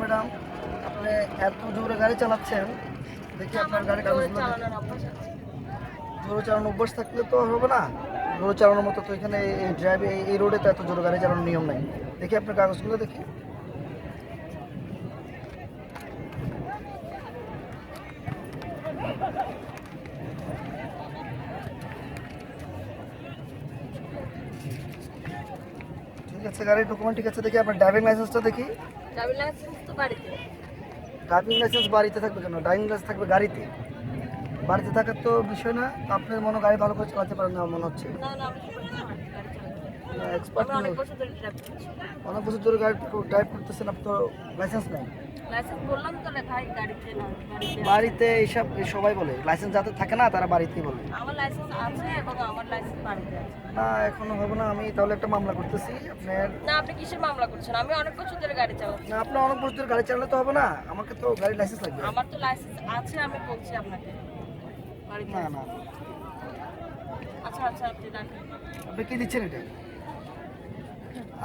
Madam আপনি এত জোরে গাড়ি চালাচ্ছেন দেখি আপনার গাড়ি জোরে কাগজগুলো চালানো অভ্যাস থাকলে তো হবে না। জোরে চালানোর মতো তো এখানে এই ড্রাইভে এই রোডে তো এত জোরে গাড়ি চালানোর নিয়ম নাই। দেখি আপনার কাগজগুলো দেখি। ঠিক আছে গাড়ির ডকুমেন্ট ঠিক আছে দেখি আপনার ড্রাইভিং লাইসেন্সটা দেখি। ড্রাইভিং লাইসেন্স তো বাড়িতে। ড্রাইভিং লাইসেন্স বাড়িতে থাকবে কেন? ড্রাইভিং লাইসেন্স থাকবে গাড়িতে? বাড়িতে থাকার তো বিষয় না আপনি মনে গাড়ি ভালো করে চালাতে পারেন না মনে হচ্ছে? না না আমি শুনি না, গাড়ি চালাই। এক্সপার্ট অনেক বছর ধরে ড্রাইভ করছি। অনেক বছর ধরে গাড়ি ড্রাইভ করতেছেন আপনার তো লাইসেন্স নেই। লাইসেন্স বললাম তো লেখাই গাড়িতে না বাড়িতে এইসব সবাই বলে লাইসেন্স যাদের থাকে না তারা বাড়িতেই বলে। আমার লাইসেন্স আছে এবং আমার লাইসেন্স বাড়িতে আছে। না এখনও হবে না আমি তাহলে একটা মামলা করতেছি আপনার না আপনি কিসের মামলা করছেন? আমি অনেক বছর ধরে গাড়ি চালাচ্ছি। না আপনার অনেক বছর ধরে গাড়ি চালালে তো হবে না আমাকে তো গাড়ির লাইসেন্স লাগবে। আমার তো লাইসেন্স আছে আমি বলছি আপনাকে। বাড়িতে না না। আচ্ছা আচ্ছা আপনি রাখেন আপনি কি দিচ্ছেন এটা?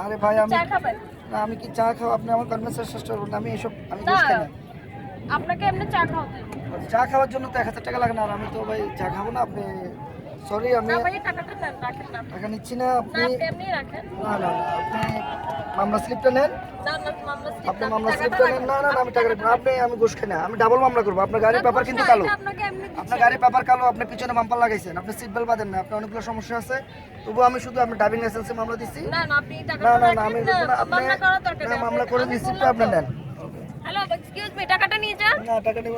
আরে ভাই আমি চা খাবেন? না আমি কি চা খাও আপনি আমার কনভেন্সের চেষ্টা করুন আমি এসব আমি না আপনাকে এমনি চা খাওয়াতে চা খাওয়ার জন্য তো এক হাজার টাকা লাগে না আর আমি তো ভাই চা খাব না আপনি সরি আমি টাকা নিচ্ছি না আপনি না না আপনি মামলা স্লিপটা নেন। আপনি মামলা স্লিপটা নেন। না না আমি টাকা আপনি আমি ঘুষ খাই না আমি ডাবল মামলা করব। আপনার গাড়ির পেপার কিন্তু কালো। দিচ্ছি। আপনার গাড়ির পেপার কালো আপনি পিছনে বাম্পার লাগাইছেন। আপনি সিট বেল্ট বাঁধেন না। আপনার অনেকগুলো সমস্যা আছে। তবু আমি শুধু আপনার ড্রাইভিং লাইসেন্সে মামলা দিচ্ছি। না না না আমি আপনি মামলা করে আমি রিসিপ্টটা আপনি নেন। হ্যালো এক্সকিউজ মি টাকাটা নিয়ে যান। না টাকা নেব